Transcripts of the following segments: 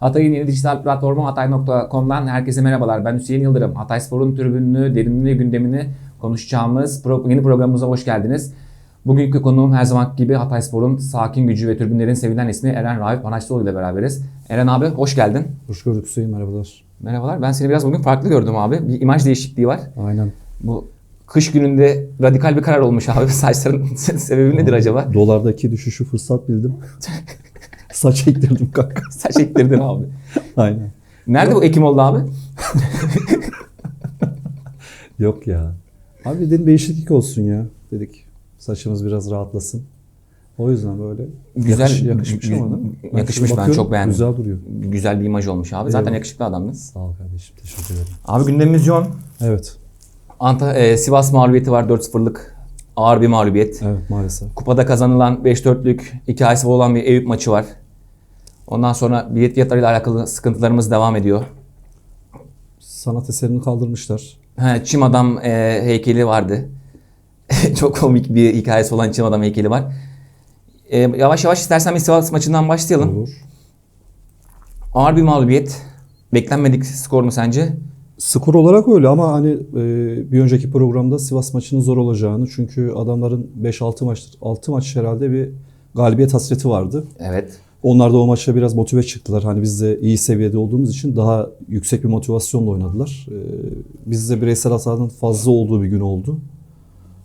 Hatay'ın yeni dijital platformu hatay.com'dan herkese merhabalar. Ben Hüseyin Yıldırım. Hatay Spor'un tribününü, derinliği, gündemini konuşacağımız pro- yeni programımıza hoş geldiniz. Bugünkü konuğum her zamanki gibi Hatay Spor'un sakin gücü ve tribünlerin sevilen ismi Eren Raif Panaşlıoğlu ile beraberiz. Eren abi hoş geldin. Hoş gördük Hüseyin merhabalar. Merhabalar. Ben seni biraz bugün farklı gördüm abi. Bir imaj değişikliği var. Aynen. Bu kış gününde radikal bir karar olmuş abi. Saçların sebebi nedir acaba? Dolardaki düşüşü fırsat bildim. Saç ektirdim kanka. Saç ektirdin abi. Aynen. Nerede bu Ekim oldu abi? Yok ya. Abi dedim değişiklik olsun ya dedik. Saçımız biraz rahatlasın. O yüzden böyle Güzel, yakış- yakışmış gü- ama değil mi? Ben yakışmış, ben çok beğendim. Güzel duruyor. Güzel bir imaj olmuş abi. Zaten Eyvallah. yakışıklı adamdınız. Sağ ol kardeşim. Teşekkür ederim. Abi gündemimiz yoğun. Evet. Anta, e, Sivas mağlubiyeti var 4-0'lık. Ağır bir mağlubiyet. Evet maalesef. Kupada kazanılan 5-4'lük hikayesi olan bir Eyüp maçı var. Ondan sonra bilet fiyatlarıyla alakalı sıkıntılarımız devam ediyor. Sanat eserini kaldırmışlar. He, Çim Adam e, heykeli vardı. Çok komik bir hikayesi olan Çim Adam heykeli var. E, yavaş yavaş istersen bir Sivas maçından başlayalım. Olur. Ağır bir mağlubiyet. Beklenmedik skor mu sence? Skor olarak öyle ama hani e, bir önceki programda Sivas maçının zor olacağını çünkü adamların 5-6 maç 6 maç herhalde bir galibiyet hasreti vardı. Evet. Onlar da o maça biraz motive çıktılar. Hani biz de iyi seviyede olduğumuz için daha yüksek bir motivasyonla oynadılar. Ee, bizde bireysel hatanın fazla olduğu bir gün oldu.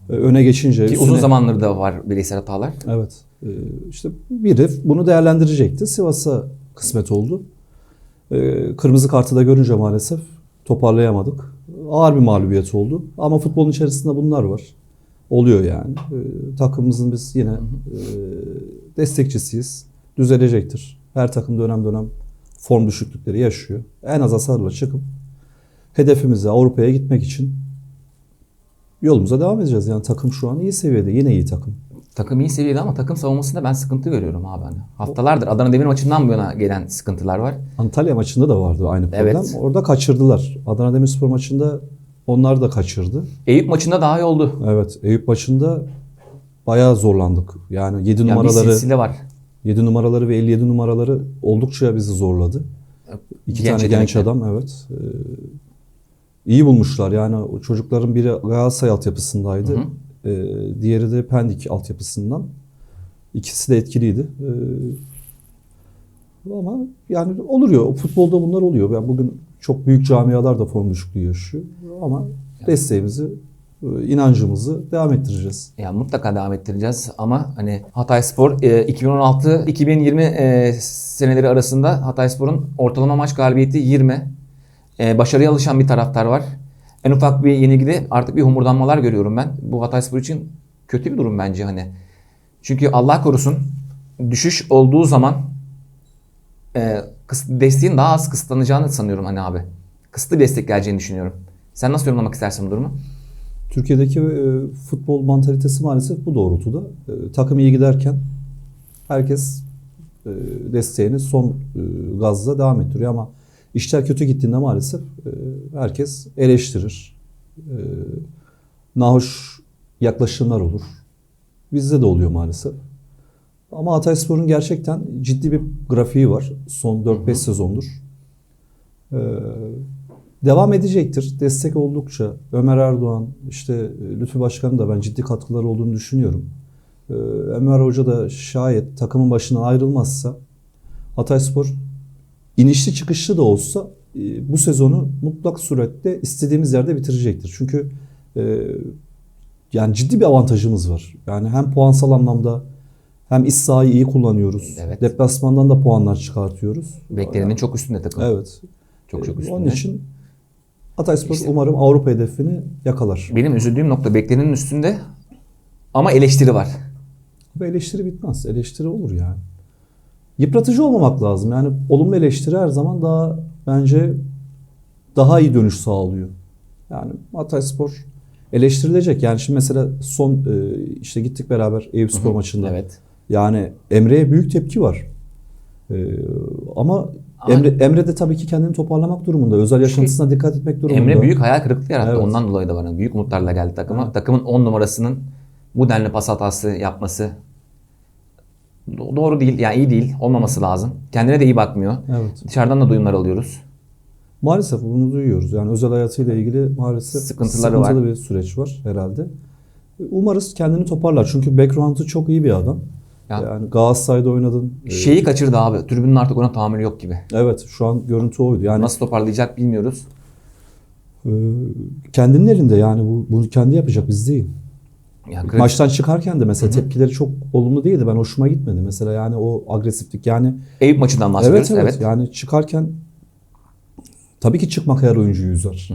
Ee, öne geçince... Ki üstüne- uzun zamandır da var bireysel hatalar. Evet. Ee, işte biri bunu değerlendirecekti. Sivas'a kısmet oldu. Ee, kırmızı kartı da görünce maalesef toparlayamadık. Ağır bir mağlubiyet oldu. Ama futbolun içerisinde bunlar var. Oluyor yani. Ee, takımımızın biz yine e, destekçisiyiz. Düzelecektir. Her takım dönem dönem form düşüklükleri yaşıyor. En az hasarla çıkıp hedefimize Avrupa'ya gitmek için yolumuza devam edeceğiz. Yani takım şu an iyi seviyede. Yine iyi takım. Takım iyi seviyede ama takım savunmasında ben sıkıntı görüyorum abi. Hani. Haftalardır Adana Demir maçından bu yana gelen sıkıntılar var. Antalya maçında da vardı aynı problem. Evet. Orada kaçırdılar. Adana Demirspor maçında onlar da kaçırdı. Eyüp maçında daha iyi oldu. Evet. Eyüp maçında bayağı zorlandık. Yani 7 Yani numaraları var. 7 numaraları ve 57 numaraları oldukça bizi zorladı. İki Genç tane genç adam evet. Ee, iyi bulmuşlar. Yani o çocukların biri Galatasaray altyapısındaydı. Hı Ee, diğeri de Pendik altyapısından. İkisi de etkiliydi. Ee, ama yani oluyor. O futbolda bunlar oluyor. Yani bugün çok büyük camialar da form düşüklüğü yaşıyor. Ama desteğimizi, e, inancımızı devam ettireceğiz. Ya mutlaka devam ettireceğiz ama hani Hatay Spor e, 2016-2020 e, seneleri arasında Hatay Spor'un ortalama maç galibiyeti 20. E, başarıya alışan bir taraftar var. En ufak bir yenilgide artık bir homurdanmalar görüyorum ben. Bu Hatay Spor için kötü bir durum bence hani. Çünkü Allah korusun düşüş olduğu zaman e, desteğin daha az kısıtlanacağını sanıyorum hani abi. Kısıtlı bir destek geleceğini düşünüyorum. Sen nasıl yorumlamak istersin bu durumu? Türkiye'deki e, futbol mantalitesi maalesef bu doğrultuda. E, takım iyi giderken herkes e, desteğini son e, gazla devam ettiriyor ama işler kötü gittiğinde maalesef e, herkes eleştirir. E, nahoş yaklaşımlar olur. Bizde de oluyor maalesef. Ama Hatayspor'un gerçekten ciddi bir grafiği var. Son 4-5 sezondur. Ee, devam edecektir. Destek oldukça Ömer Erdoğan, işte e, Lütfü Başkan'ın da ben ciddi katkıları olduğunu düşünüyorum. Ee, Ömer Hoca da şayet takımın başından ayrılmazsa Hatayspor inişli çıkışlı da olsa e, bu sezonu mutlak surette istediğimiz yerde bitirecektir. Çünkü e, yani ciddi bir avantajımız var. Yani hem puansal anlamda hem iç sahayı iyi kullanıyoruz. Evet. Deplasmandan da puanlar çıkartıyoruz. Beklenenin çok üstünde takım. Evet. Çok çok üstünde. Onun için Hatayspor İşte- umarım Avrupa hedefini yakalar. Benim üzüldüğüm nokta beklenenin üstünde ama eleştiri var. Bu eleştiri bitmez. Eleştiri olur yani. Yıpratıcı olmamak lazım. Yani olumlu eleştiri her zaman daha bence daha iyi dönüş sağlıyor. Yani Hatayspor eleştirilecek. Yani şimdi mesela son e, işte gittik beraber Eyüpspor maçında. Evet. Yani Emre'ye büyük tepki var. Ama Ama- Emre, Emre de tabii ki kendini toparlamak durumunda. Özel yaşantısına dikkat etmek durumunda. Emre büyük hayal kırıklığı yarattı. Evet. Ondan dolayı da var. Büyük umutlarla geldi takıma. Takımın 10 numarasının bu denli pas hatası yapması Do- Doğru değil yani iyi değil olmaması lazım. Kendine de iyi bakmıyor. Evet. Dışarıdan da duyumlar alıyoruz. Maalesef bunu duyuyoruz. Yani özel hayatıyla ilgili maalesef Sıkıntıları sıkıntılı var. bir süreç var herhalde. Umarız kendini toparlar. Çünkü background'ı çok iyi bir adam. Ya- Yani Galatasaray'da oynadın. Ee, Şeyi kaçırdı abi. Tribünün artık ona tahammülü yok gibi. Evet şu an görüntü oydu. Yani Nasıl toparlayacak bilmiyoruz. e, kendinin elinde yani bu bunu kendi yapacak biz değil. Yani Maçtan çıkarken de mesela tepkileri çok olumlu değildi. Ben hoşuma gitmedi. Mesela yani o agresiflik yani Eyüp maçından bahsediyoruz. evet, Evet, evet yani çıkarken tabii ki çıkmak her oyuncuyu üzer.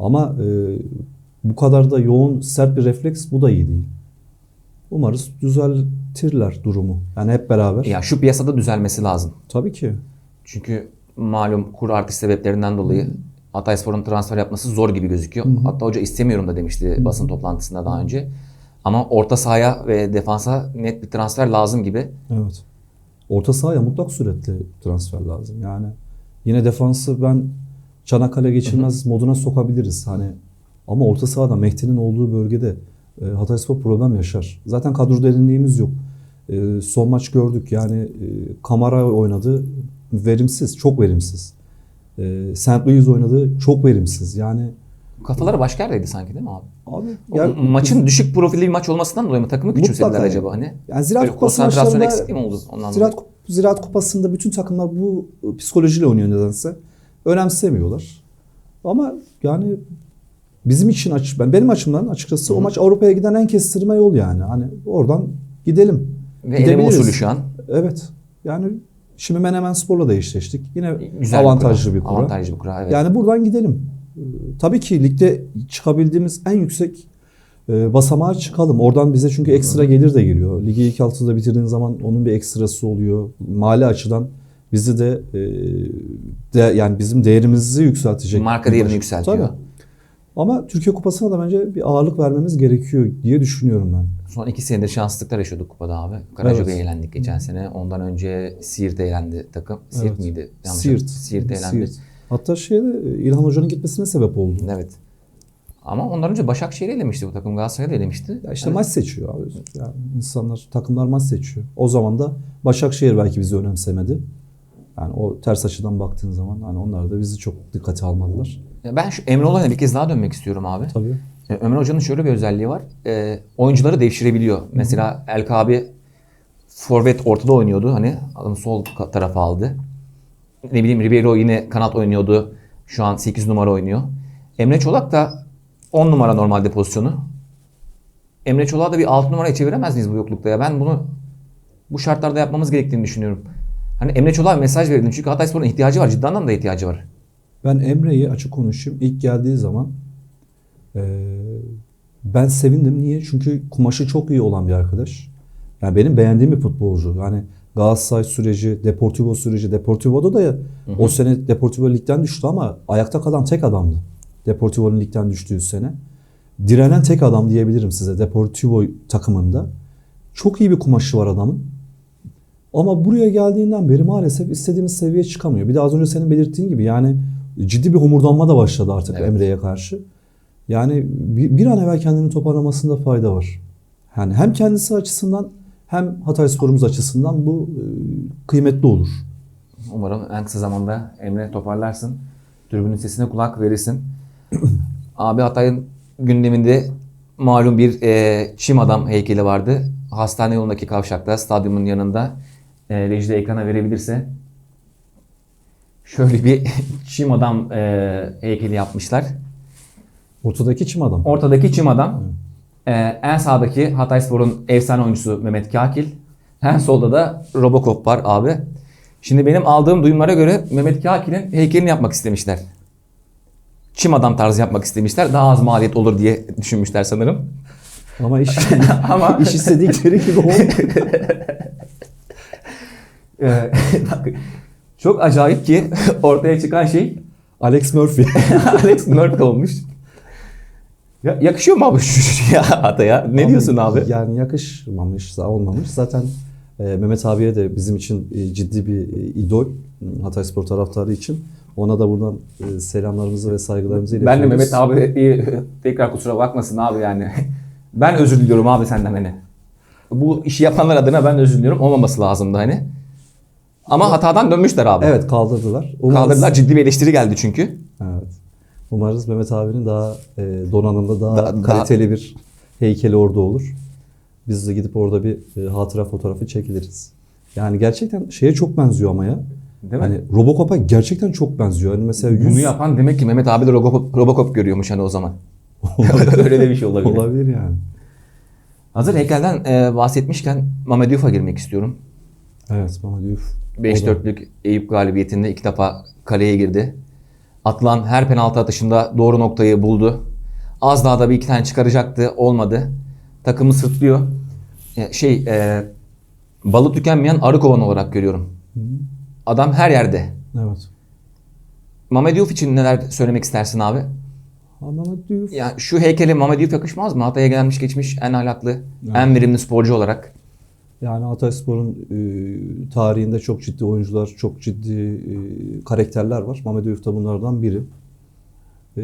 Ama e, bu kadar da yoğun sert bir refleks bu da iyi değil. Umarız düzeltirler durumu. Yani hep beraber. Ya şu piyasada düzelmesi lazım. Tabii ki. Çünkü malum kur artış sebeplerinden dolayı Hatayspor'un transfer yapması zor gibi gözüküyor. Hatta hoca istemiyorum da demişti basın toplantısında daha önce. Ama orta sahaya ve defansa net bir transfer lazım gibi. Evet. Orta sahaya mutlak suretle transfer lazım. Yani yine defansı ben Çanakkale geçilmez moduna sokabiliriz. Hani ama orta sahada Mehdi'nin olduğu bölgede e, Hatayspor problem yaşar. Zaten kadro derinliğimiz yok. E, son maç gördük yani e, Kamara oynadı verimsiz, çok verimsiz. E, St. Louis oynadı çok verimsiz. Yani Kafaları başka yerdeydi sanki değil mi abi? abi O ya- maçın düşük profilli bir maç olmasından dolayı mı takımı küçümsediler acaba hani? Yani Ziraat Böyle Kupası konsantrasyon maçlarında- eksikliği mi oldu ondan Ziraat, dolayı? Ziraat Kupası'nda bütün takımlar bu psikolojiyle oynuyor nedense. Önemsemiyorlar. Ama yani bizim için aç ben benim açımdan açıkçası o maç Avrupa'ya giden en kestirme yol yani. Hani oradan gidelim. Ve usulü şu an. Evet. Yani şimdi Menemen Spor'la da eşleştik. Yine Güzel avantajlı bir bir kura. kura. Avantajlı bir kura evet. Yani buradan gidelim. Ee, Tabii ki ligde çıkabildiğimiz en yüksek e, basamağa çıkalım. Oradan bize çünkü ekstra gelir de geliyor. Ligi ilk altıda bitirdiğin zaman onun bir ekstrası oluyor. Mali açıdan bizi de, e, de yani bizim değerimizi yükseltecek. Marka değerini yükseltiyor. Tabii. Ama Türkiye Kupası'na da bence bir ağırlık vermemiz gerekiyor diye düşünüyorum ben. Son iki senedir şanslıklar yaşıyorduk kupada abi. Karacabey'e Evet. eğlendik geçen sene. Ondan önce Siirt'e eğlendi takım. Siirt Evet. miydi? Yanlış Siirt. Siirt'e eğlendi. Siirt. Hatta şeyde e, İlhan Hoca'nın gitmesine sebep oldu. Evet. Ama ondan önce Başakşehir'i elemişti bu takım. Galatasaray'ı da elemişti. Ya işte Hani maç seçiyor abi. Yani insanlar, takımlar maç seçiyor. O zaman da Başakşehir belki bizi önemsemedi. Yani o ters açıdan baktığın zaman hani onlar da bizi çok dikkate almadılar. Ben şu Emre olayına bir kez daha dönmek istiyorum abi. Tabii. Ömer Hoca'nın şöyle bir özelliği var. E, oyuncuları devşirebiliyor. Mesela Elka abi forvet ortada oynuyordu. Hani adam sol tarafa aldı. Ne bileyim Ribeiro yine kanat oynuyordu. Şu an 8 numara oynuyor. Emre Çolak da 10 numara normalde pozisyonu. Emre Çolak'ı da bir 6 numaraya çeviremez miyiz bu yoklukta ya? Ben bunu bu şartlarda yapmamız gerektiğini düşünüyorum. Hani Emre Çolak'a mesaj verelim. Çünkü Hatayspor'un ihtiyacı var. Ciddi anlamda ihtiyacı var. Ben Emre'yi açık konuşayım. İlk geldiği zaman eee, ben sevindim. Niye? Çünkü kumaşı çok iyi olan bir arkadaş. Yani benim beğendiğim bir futbolcu. Yani Galatasaray süreci, Deportivo süreci. Deportivo'da da ya, o sene Deportivo ligden düştü ama ayakta kalan tek adamdı. Deportivo'nun ligden düştüğü sene. Direnen tek adam diyebilirim size Deportivo takımında. Çok iyi bir kumaşı var adamın. Ama buraya geldiğinden beri maalesef istediğimiz seviyeye çıkamıyor. Bir de az önce senin belirttiğin gibi yani ciddi bir homurdanma da başladı artık Evet. Emre'ye karşı. Yani bir, bir an evvel kendini toparlamasında fayda var. Yani hem kendisi açısından hem Hatayspor'umuz açısından bu e, kıymetli olur. Umarım en kısa zamanda Emre toparlarsın. Tribünün sesine kulak verirsin. Abi Hatay'ın gündeminde malum bir e, çim adam heykeli vardı. Hastane yolundaki kavşakta, stadyumun yanında. E, reji de ekrana verebilirse. Şöyle bir çim adam e, heykeli yapmışlar. Ortadaki çim adam. Ortadaki çim adam. e, en sağdaki Hatayspor'un efsane oyuncusu Mehmet Kakil. En solda da Robocop var abi. Şimdi benim aldığım duyumlara göre Mehmet Kakil'in heykelini yapmak istemişler. Çim adam tarzı yapmak istemişler. Daha az maliyet olur diye düşünmüşler sanırım. Ama iş, Ama iş istedikleri gibi olmuyor. e, bak, çok acayip ki ortaya çıkan şey Alex Murphy. Alex Murphy olmuş. Ya, yakışıyor mu abi şu, ya Hatay'a? Ne diyorsun abi? Yani yakışmamış, olmamış. Zaten e, Mehmet abiye de bizim için e, ciddi bir e, idol. Hatayspor taraftarı için. Ona da buradan e, selamlarımızı ve saygılarımızı Ben de iletiyoruz. Mehmet abi tekrar kusura bakmasın abi yani. Ben özür diliyorum abi senden hani. Bu işi yapanlar adına ben de özür diliyorum. Olmaması lazımdı hani. Ama hatadan dönmüşler abi. Evet kaldırdılar. Umarız- Kaldırdılar. Ciddi bir eleştiri geldi çünkü. Evet. Umarız Mehmet abinin daha e, donanımlı, daha Da- kaliteli bir heykeli orada olur. Biz de gidip orada bir e, hatıra fotoğrafı çekiliriz. Yani gerçekten şeye çok benziyor ama ya. Değil mi? Hani Robocop'a gerçekten çok benziyor. Hani mesela yüz Bunu yapan demek ki Mehmet abi de Robocop, Robocop görüyormuş hani o zaman. Öyle de bir şey olabilir. olabilir yani. Hazır heykelden e, bahsetmişken Mehmet Yuf'a girmek istiyorum. Evet Mehmet Yuf. 5-4'lük Eyüp galibiyetinde iki defa kaleye girdi. Atılan her penaltı atışında doğru noktayı buldu. Az daha da bir iki tane çıkaracaktı. Olmadı. Takımı sırtlıyor. E, şey e, balı tükenmeyen arı kovanı olarak görüyorum. Adam her yerde. Evet. Mehmet Yuf için neler söylemek istersin abi? Mehmet Yuf. Ya şu heykele Mehmet Yuf yakışmaz mı? Hatay'a gelmiş geçmiş en ahlaklı, en verimli sporcu olarak. Yani Hatayspor'un e, tarihinde çok ciddi oyuncular, çok ciddi e, karakterler var. Mehmet Yuf da bunlardan biri. E,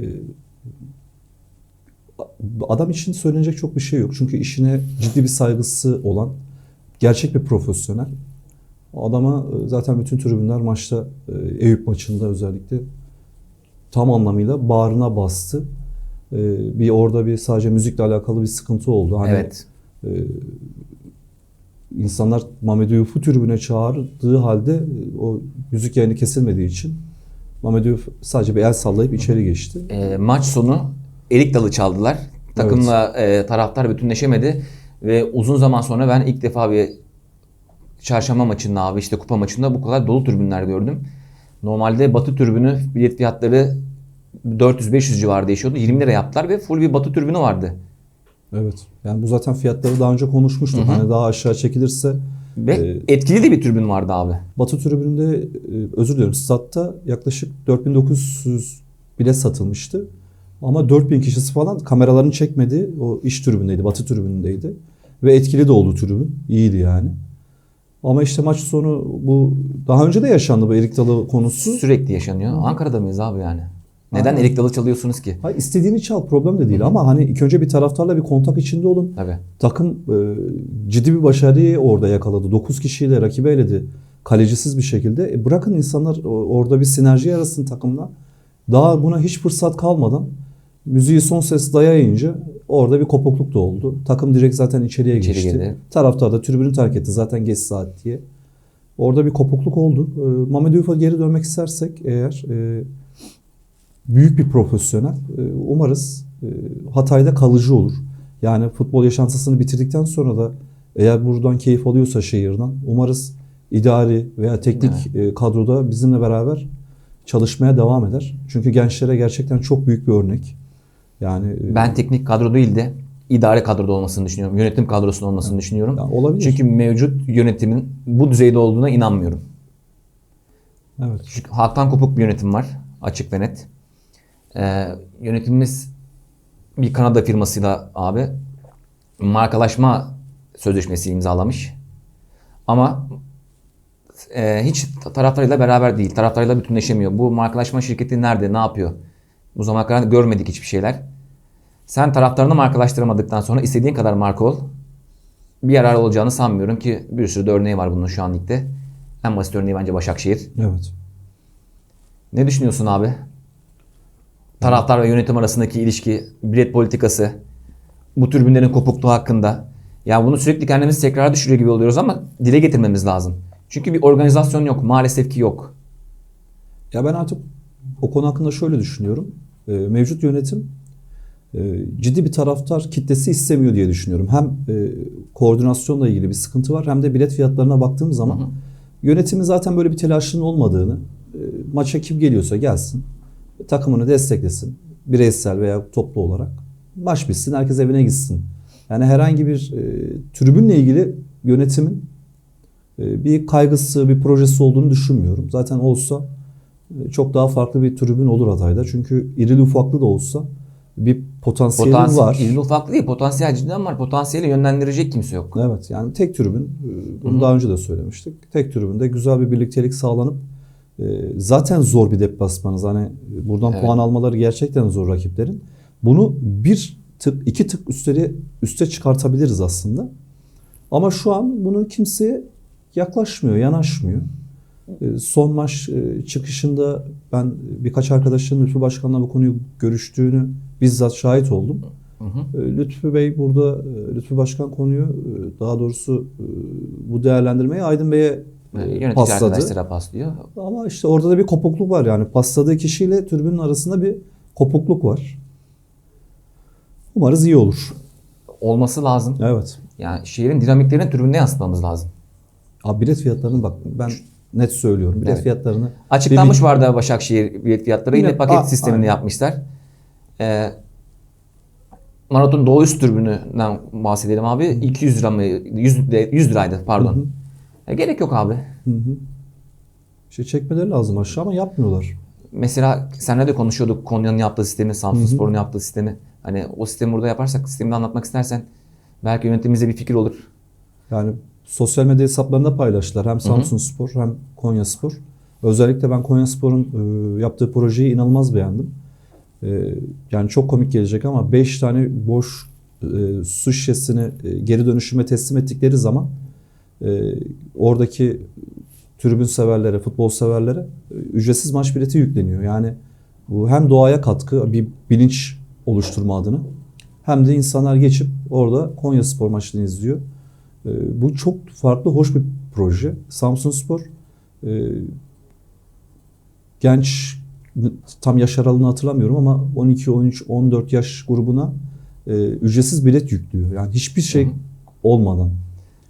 adam için söylenecek çok bir şey yok. Çünkü işine ciddi bir saygısı olan, gerçek bir profesyonel. Adama e, zaten bütün tribünler maçta, e, Eyüp maçında özellikle tam anlamıyla bağrına bastı. E, bir orada bir sadece müzikle alakalı bir sıkıntı oldu. Hani evet. İnsanlar Mehmet Uyuf'u tribüne çağırdığı halde e, o müzik yayını kesilmediği için Mehmet Uyuf sadece bir el sallayıp içeri geçti. E, maç sonu elik dalı çaldılar. Takımla e, taraftar bütünleşemedi ve uzun zaman sonra ben ilk defa bir çarşamba maçında abi işte kupa maçında bu kadar dolu tribünler gördüm. Normalde Batı tribünü bilet fiyatları 400-500 civarı değişiyordu. 20 lira yaptılar ve full bir Batı tribünü vardı. Evet. Yani bu zaten fiyatları daha önce konuşmuştuk. Hani daha aşağı çekilirse Ve Ee, etkili de bir tribün vardı abi. Batı tribününde e, özür diliyorum statta yaklaşık 4900 bilet satılmıştı. Ama 4000 kişisi falan kameraların çekmediği o iş tribündeydi, Batı tribünündeydi. Ve etkili de oldu tribün. İyiydi yani. Ama işte maç sonu bu daha önce de yaşandı bu Erik Dalı konusu. Sürekli yaşanıyor. Ankara'da mıyız abi yani? Neden Aynen. elik dalı çalıyorsunuz ki? Hayır istediğini çal problem de değil ama hani ilk önce bir taraftarla bir kontak içinde olun. Tabii. Takım e, ciddi bir başarıyı orada yakaladı. 9 kişiyle rakibi eledi. Kalecisiz bir şekilde. E, bırakın insanlar orada bir sinerji yarasın takımla. Daha buna hiç fırsat kalmadan müziği son ses dayayınca orada bir kopukluk da oldu. Takım direkt zaten içeriye İçeri geçti. girdi. Taraftar da tribünü terk etti zaten geç saat diye. Orada bir kopukluk oldu. E, Mehmet Uyuf'a geri dönmek istersek eğer e, büyük bir profesyonel. E, Umarız e, Hatay'da kalıcı olur. Yani futbol yaşantısını bitirdikten sonra da eğer buradan keyif alıyorsa şehirden umarız idari veya teknik e, kadroda bizimle beraber çalışmaya devam eder. Çünkü gençlere gerçekten çok büyük bir örnek. Yani e, Ben teknik kadro değil de idare kadroda olmasını düşünüyorum. Yönetim kadrosunda olmasını düşünüyorum. ya olabilir. Çünkü mevcut yönetimin bu düzeyde olduğuna inanmıyorum. evet. Çünkü halktan kopuk bir yönetim var. Açık ve net. Ee, yönetimimiz bir Kanada firmasıyla abi markalaşma sözleşmesi imzalamış. Ama e, hiç taraftarıyla beraber değil. Taraftarıyla bütünleşemiyor. Bu markalaşma şirketi nerede? Ne yapıyor? Bu zamana kadar görmedik hiçbir şeyler. Sen taraftarını markalaştıramadıktan sonra istediğin kadar marka ol. Bir yarar olacağını sanmıyorum ki bir sürü de örneği var bunun şu an ligde. En basit örneği bence Başakşehir. Evet. Ne düşünüyorsun abi? Taraftar ve yönetim arasındaki ilişki, bilet politikası, bu tribünlerin kopukluğu hakkında. Ya bunu sürekli kendimizi tekrar düşürüyor gibi oluyoruz ama dile getirmemiz lazım. Çünkü bir organizasyon yok. Maalesef ki yok. Ya ben artık o konu hakkında şöyle düşünüyorum. Ee, mevcut yönetim e, ciddi bir taraftar kitlesi istemiyor diye düşünüyorum. Hem e, koordinasyonla ilgili bir sıkıntı var hem de bilet fiyatlarına baktığım zaman yönetimin zaten böyle bir telaşının olmadığını, e, maça kim geliyorsa gelsin, takımını desteklesin, bireysel veya toplu olarak. Maç bitsin, herkes evine gitsin. Yani herhangi bir e, tribünle ilgili yönetimin e, bir kaygısı, bir projesi olduğunu düşünmüyorum. Zaten olsa e, çok daha farklı bir tribün olur Hatay'da. Çünkü irili ufaklı da olsa bir potansiyeli Potansiyel, var. İrili ufaklı değil. Potansiyel cidden var. Potansiyeli yönlendirecek kimse yok. Evet yani tek tribün, e, bunu daha önce de söylemiştik. Tek tribünde güzel bir birliktelik sağlanıp zaten zor bir deplasmanız. Hani buradan Evet. puan almaları gerçekten zor rakiplerin. Bunu bir tık, iki tık üstleri üste çıkartabiliriz aslında. Ama şu an bunu kimse yaklaşmıyor, yanaşmıyor. E, Son maç e, çıkışında ben birkaç arkadaşların Lütfü Başkan'la bu konuyu görüştüğünü bizzat şahit oldum. Hı hı. E, Lütfü Bey burada, e, Lütfü Başkan konuyu e, daha doğrusu bu değerlendirmeyi Aydın Bey'e Yönetici pasladı. arkadaşlara paslıyor. Ama işte orada da bir kopukluk var yani. Pasladığı kişiyle tribünün arasında bir kopukluk var. Umarız iyi olur. Olması lazım. Evet. Yani şehrin dinamiklerini tribünde yansıtmamız lazım. Abi bilet fiyatlarını bak ben net söylüyorum. Bilet Evet. fiyatlarını Açıklanmış Bir- vardı Başakşehir bilet fiyatları. Yine Yine- paket A- sistemini aynen. yapmışlar. Ee, Maraton Doğu Üst Tribünü'nden bahsedelim abi. 200 lira mı? 100, lira- 100 liraydı pardon. Hı hı. E, gerek yok abi. Hı hı. İşte çekmeleri lazım aşağı ama yapmıyorlar. Mesela seninle de konuşuyorduk Konya'nın yaptığı sistemi, Samsunspor'un yaptığı sistemi. Hani o sistemi burada yaparsak sistemi de anlatmak istersen belki yönetimimize bir fikir olur. Yani sosyal medya hesaplarında paylaştılar. Hem Samsun Spor hem Konya Spor. Özellikle ben Konya Spor'un e, yaptığı projeyi inanılmaz beğendim. E, yani çok komik gelecek ama 5 tane boş e, su şişesini e, geri dönüşüme teslim ettikleri zaman e, oradaki tribün severlere, futbol severlere e, ücretsiz maç bileti yükleniyor. Yani bu hem doğaya katkı, bir bilinç oluşturma adına hem de insanlar geçip orada Konya Spor maçını izliyor. E, bu çok farklı, hoş bir proje. Samsun Spor e, genç tam yaş aralığını hatırlamıyorum ama 12, 13, 14 yaş grubuna e, ücretsiz bilet yüklüyor. Yani hiçbir şey olmadan.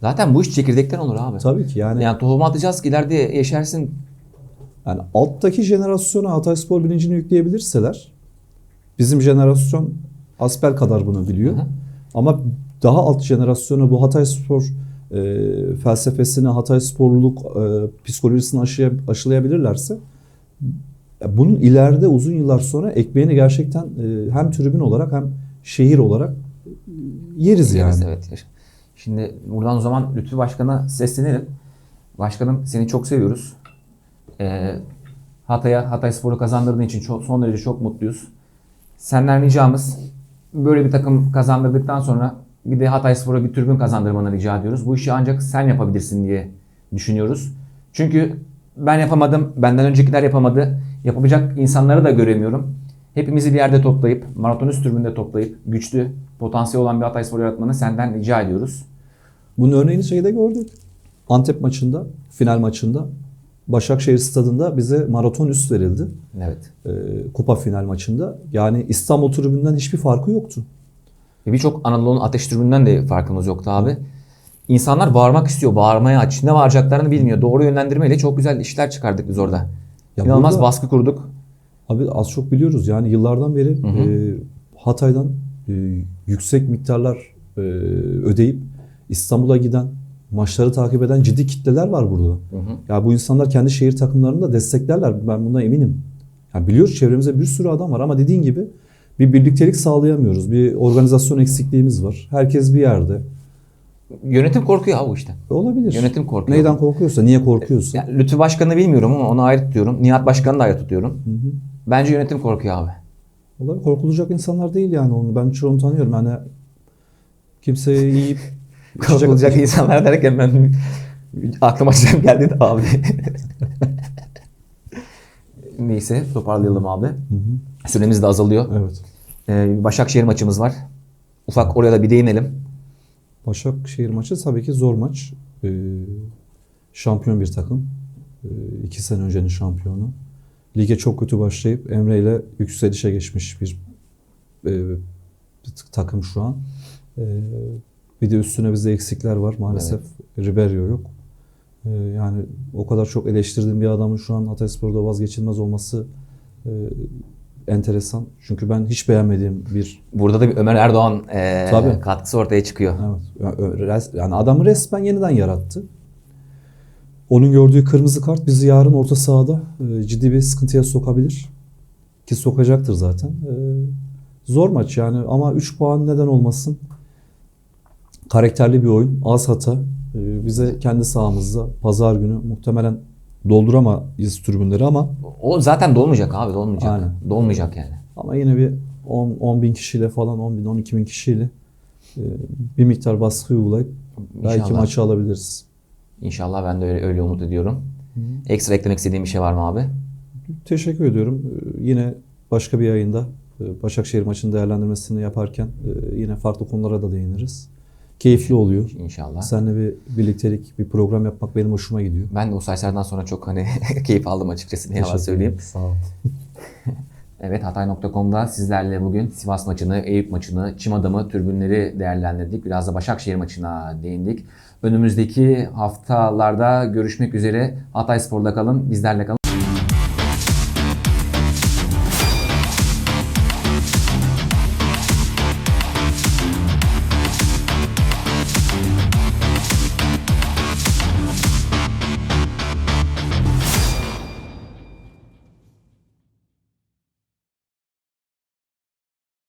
Zaten bu iş çekirdekten olur abi. Tabii ki yani Yani tohum atacağız ki ileride yeşersin. Yani alttaki jenerasyona Hatayspor bilincini yükleyebilirseler bizim jenerasyon asper kadar bunu biliyor. Hı hı. Ama daha alt jenerasyona bu Hatayspor e, felsefesini, Hataysporluluk e, psikolojisini aşıya, aşılayabilirlerse ya bunun ileride uzun yıllar sonra ekmeğini gerçekten e, hem tribün olarak hem şehir olarak e, yeriz yani. Yeriz, Evet. Şimdi buradan o zaman Lütfü Başkan'a seslenelim. Başkanım seni çok seviyoruz. Ee, Hatay'a, Hatay Spor'u kazandırdığın için çok, son derece çok mutluyuz. Senden ricamız böyle bir takım kazandırdıktan sonra bir de Hatay Spor'a bir tribün kazandırmanı rica ediyoruz. Bu işi ancak sen yapabilirsin diye düşünüyoruz. Çünkü ben yapamadım, benden öncekiler yapamadı. Yapacak insanları da göremiyorum. Hepimizi bir yerde toplayıp, maraton üst tribünde toplayıp, güçlü, potansiyel olan bir Hatay Spor yaratmanı senden rica ediyoruz. Bunun örneğini şeyde gördük. Antep maçında, final maçında Başakşehir stadında bize maraton üst verildi. Evet. e, kupa final maçında. Yani İstanbul tribünden hiçbir farkı yoktu. Ve birçok Anadolu'nun ateş tribünden de farkımız yoktu abi. İnsanlar bağırmak istiyor, bağırmaya aç. Ne bağıracaklarını bilmiyor. Doğru yönlendirmeyle çok güzel işler çıkardık biz orada. Ya İnanılmaz burada- baskı kurduk. Abi az çok biliyoruz yani yıllardan beri Hı hı. e, Hatay'dan e, yüksek miktarlar e, ödeyip İstanbul'a giden, maçları takip eden ciddi kitleler var burada. Hı hı. Ya bu insanlar kendi şehir takımlarını da desteklerler. Ben bundan eminim. Yani biliyoruz çevremizde bir sürü adam var ama dediğin gibi bir birliktelik sağlayamıyoruz. Bir organizasyon eksikliğimiz var. Herkes bir yerde. Yönetim korkuyor abi işte. Olabilir. Yönetim korkuyor. Neyden korkuyorsa, niye korkuyorsa. Yani Lütfü Başkan'ı bilmiyorum ama onu ayrı tutuyorum. Nihat Başkan'ı da ayrı tutuyorum. Hı hı. Bence yönetim korkuyor abi. Olabilir. Korkulacak insanlar değil yani onu. Ben çoğunu tanıyorum. Yani kimseye yiyip Korkulacak insanlar derken ben aklıma şey geldi de abi. Neyse toparlayalım abi. Hı hı. Süremiz de azalıyor. Evet. Ee, Başakşehir maçımız var. Ufak oraya da bir değinelim. Başakşehir maçı tabii ki zor maç. Ee, şampiyon bir takım. Ee, iki sene öncenin şampiyonu. Lige çok kötü başlayıp Emre ile yükselişe geçmiş bir e, bir takım şu an. Ee, bir de üstüne bizde eksikler var maalesef. Riberio yok. Ee, yani o kadar çok eleştirdiğim bir adamın şu an Hatayspor'da vazgeçilmez olması e, enteresan. Çünkü ben hiç beğenmediğim bir Burada da bir Ömer Erdoğan e, Tabii. katkısı ortaya çıkıyor. Evet. Yani adamı resmen yeniden yarattı. Onun gördüğü kırmızı kart bizi yarın orta sahada e, ciddi bir sıkıntıya sokabilir. Ki sokacaktır zaten. E, zor maç yani ama 3 puan neden olmasın. Karakterli bir oyun. Az hata. E, bize kendi sahamızda pazar günü muhtemelen dolduramayız tribünleri ama O zaten dolmayacak abi dolmayacak. Aynen. Dolmayacak yani. ama yine bir 10, 10 bin kişiyle falan 10 bin 12 bin kişiyle e, bir miktar baskı uygulayıp Belki İnşallah. maçı alabiliriz. İnşallah ben de öyle, öyle umut ediyorum. Ekstra eklemek istediğim bir şey var mı abi? Teşekkür ediyorum. Ee, Yine başka bir yayında e, Başakşehir maçının değerlendirmesini yaparken e, yine farklı konulara da değiniriz. Keyifli oluyor. İnşallah. Seninle bir birliktelik, bir program yapmak benim hoşuma gidiyor. Ben de o saçlardan sonra çok hani keyif aldım açıkçası ne yalan söyleyeyim. Sağ ol. Evet Hatay.com'da sizlerle bugün Sivas maçını, Eyüp maçını, Çim Adamı, türbünleri değerlendirdik. Biraz da Başakşehir maçına değindik. Önümüzdeki haftalarda görüşmek üzere. Hatay Spor'da kalın, bizlerle kalın.